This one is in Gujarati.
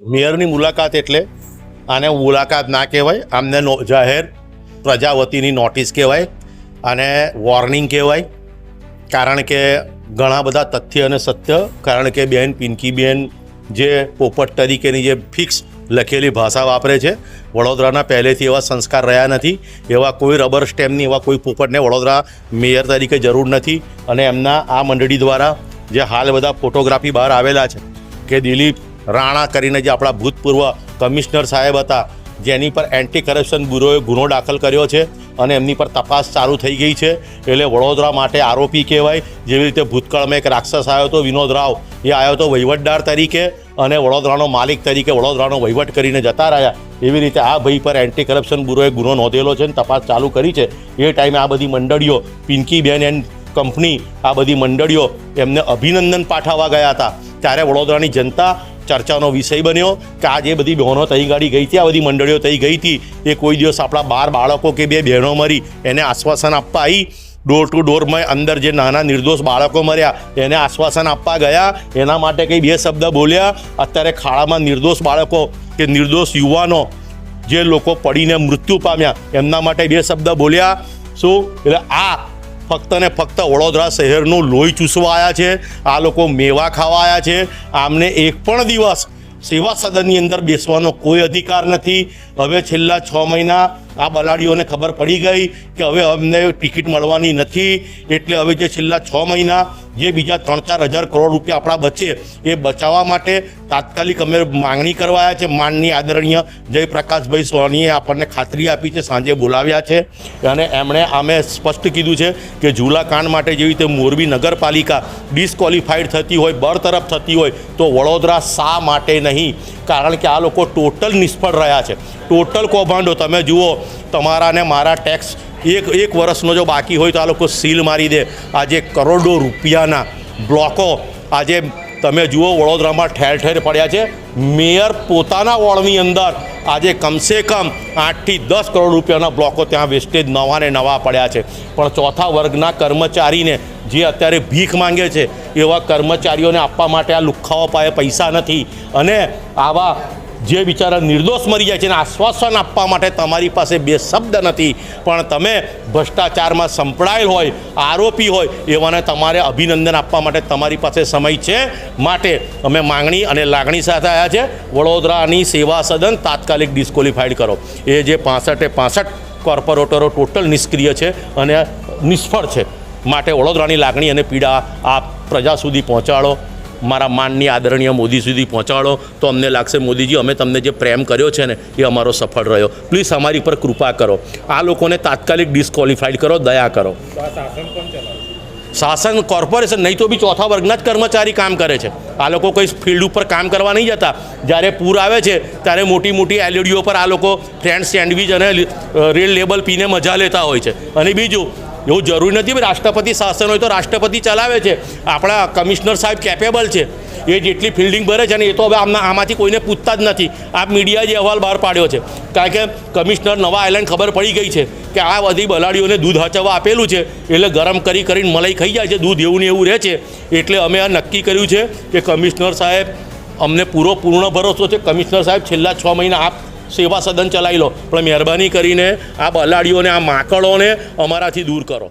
મેયરની મુલાકાત એટલે આને મુલાકાત ના કહેવાય, આમને જાહેર પ્રજાવતીની નોટિસ કહેવાય, અને વોર્નિંગ કહેવાય. કારણ કે ઘણા બધા તથ્ય અને સત્ય, કારણ કે બેન પિંકીબેન જે પોપટ તરીકેની જે ફિક્સ લખેલી ભાષા વાપરે છે, વડોદરાના પહેલેથી એવા સંસ્કાર રહ્યા નથી, એવા કોઈ રબર સ્ટેમ્પની એવા કોઈ પોપટને વડોદરા મેયર તરીકે જરૂર નથી, અને એમના આ મંડળી દ્વારા જે હાલ બધા ફોટોગ્રાફી બહાર આવેલા છે, કે દિલીપ રાણા કરીને જે આપણા ભૂતપૂર્વ કમિશનર સાહેબ હતા, જેની પર એન્ટી કરપ્શન બ્યુરોએ ગુનો દાખલ કર્યો છે અને એમની પર તપાસ ચાલુ થઈ ગઈ છે. એટલે વડોદરા માટે આરોપી કહેવાય. જેવી રીતે ભૂતકાળમાં એક રાક્ષસ આવ્યો હતો, વિનોદ રાવ. એ આવ્યો હતો વહીવટદાર તરીકે અને વડોદરાનો માલિક તરીકે વડોદરાનો વહીવટ કરીને જતા રહ્યા. એવી રીતે આ ભાઈ પર એન્ટી કરપ્શન બ્યુરોએ ગુનો નોંધેલો છે અને તપાસ ચાલુ કરી છે. એ ટાઈમે આ બધી મંડળીઓ પિંકીબેન એન્ડ કંપની, આ બધી મંડળીઓ એમને અભિનંદન પાઠવવા ગયા હતા. ત્યારે વડોદરાની જનતા ચર્ચાનો વિષય બન્યો કે આ જે બધી બહેનો તઈ ગાડી ગઈ હતી, આ બધી મંડળીઓ તઈ ગઈ હતી, એ કોઈ દિવસ આપણા બાર બાળકો કે બે બહેનો મરી, એને આશ્વાસન આપવા આવી ડોર ટુ ડોરમાં અંદર જે નાના નિર્દોષ બાળકો મર્યા, એને આશ્વાસન આપવા ગયા. એના માટે કંઈ બે શબ્દ બોલ્યા. અત્યારે ખાડામાં નિર્દોષ બાળકો કે નિર્દોષ યુવાનો જે લોકો પડીને મૃત્યુ પામ્યા, એમના માટે બે શબ્દ બોલ્યા. શું? એટલે આ ફક્ત ને ફક્ત વડોદરા શહેરનું લોહી ચૂસવા આવ્યા છે. આ લોકો મેવા ખાવા આવ્યા છે. આમને એક પણ દિવસ સેવા સદનની અંદર બેસવાનો કોઈ અધિકાર નથી. હવે છેલ્લા છ મહિના આ બલાડીઓને ખબર પડી ગઈ કે હવે અમને ટિકિટ મળવાની નથી. એટલે હવે જે છેલ્લા છ મહિના જે બીજા ત્રણ ચાર હજાર કરોડ રૂપિયા આપણા બચે, એ બચાવવા માટે તાત્કાલિક અમે માંગણી કરવા આવ્યા છે. માનની આદરણીય જયપ્રકાશભાઈ સોનીએ આપણને ખાતરી આપી છે, સાંજે બોલાવ્યા છે. અને એમણે અમે સ્પષ્ટ કીધું છે કે ઝૂલાકાંડ માટે જેવી રીતે મોરબી નગરપાલિકા ડિસ્કોલિફાઈડ થતી હોય બરતરફ થતી હોય, તો વડોદરા શા માટે નહીં? કારણ કે આ લોકો ટોટલ નિષ્ફળ રહ્યા છે. ટોટલ કૌભાંડો. તમે જુઓ, તમારા ને મારા ટેક્સ એક એક વર્ષનો જો બાકી હોય તો આ લોકો સીલ મારી દે. આજે કરોડો રૂપિયાના બ્લોકો આજે તમે જુઓ, વડોદરામાં ઠેર ઠેર પડ્યા છે. મેયર પોતાના વોર્ડની અંદર આજે કમસે કમ આઠથી દસ કરોડ રૂપિયાના બ્લોકો ત્યાં વેસ્ટેજ નવા ને નવા પડ્યા છે. પણ ચોથા વર્ગના કર્મચારીને જે અત્યારે ભીખ માંગે છે, એવા કર્મચારીઓને આપવા માટે આ લુખ્ખાઓ પાસે પૈસા નથી. અને આવા જે બિચારા નિર્દોષ મરી જાય છે એને આશ્વાસન આપવા માટે તમારી પાસે બે શબ્દ નથી. પણ તમે ભ્રષ્ટાચારમાં સંપળાયેલ હોય, આરોપી હોય, એવાને તમારે અભિનંદન આપવા માટે તમારી પાસે સમય છે. માટે અમે માંગણી અને લાગણી સાથે આવ્યા છે. વડોદરાની સેવા સદન તાત્કાલિક ડિસ્કોલિફાઈડ કરો. એ જે પાસઠે પાસઠ કોર્પોરેટરો ટોટલ નિષ્ક્રિય છે અને નિષ્ફળ છે. માટે વડોદરાની લાગણી અને પીડા આ પ્રજા સુધી પહોંચાડો. મારા માનની આદરણીય મોદી સુધી પહોંચાડો. તો અમને લાગશે મોદીજી, અમે તમને જે પ્રેમ કર્યો છે ને, એ અમારો સફળ રહ્યો. પ્લીઝ અમારી પર કૃપા કરો. આ લોકોને તાત્કાલિક ડિસ્કોલિફાઈડ કરો, દયા કરો. શાસન કોર્પોરેશન, નહીં તો બી ચોથા વર્ગના જ કર્મચારી કામ કરે છે. આ લોકો કોઈ ફિલ્ડ ઉપર કામ કરવા નહીં જતા. જ્યારે પૂર આવે છે, ત્યારે મોટી મોટી એલઈડીઓ પર આ લોકો ફ્રેન્ડ સેન્ડવિચ અને રેલ લેબલ પીને મજા લેતા હોય છે. અને બીજું એવું જરૂરી નથી રાષ્ટ્રપતિ શાસન હોય તો રાષ્ટ્રપતિ ચલાવે છે. આપણા કમિશનર સાહેબ કેપેબલ છે. એ જેટલી ફિલ્ડિંગ ભરે છે ને એ તો હવે આમના આમાંથી કોઈને પૂછતા જ નથી. આ મીડિયાએ જે અહેવાલ બહાર પાડ્યો છે. કારણ કે કમિશનર નવા આઇલેન્ડ ખબર પડી ગઈ છે કે આ બધી બલાડીઓને દૂધ હચવવા આપેલું છે. એટલે ગરમ કરી કરીને મલાઈ ખાઈ જાય છે, દૂધ એવું ને એવું રહે છે. એટલે અમે આ નક્કી કર્યું છે કે કમિશનર સાહેબ અમને પૂરો પૂર્ણ ભરોસો છે. કમિશનર સાહેબ છેલ્લા છ મહિના આપ સેવા સદન ચલાવી લો. પણ મહેરબાની કરીને આ બલાડીઓને આ માકડોને અમારાથી દૂર કરો.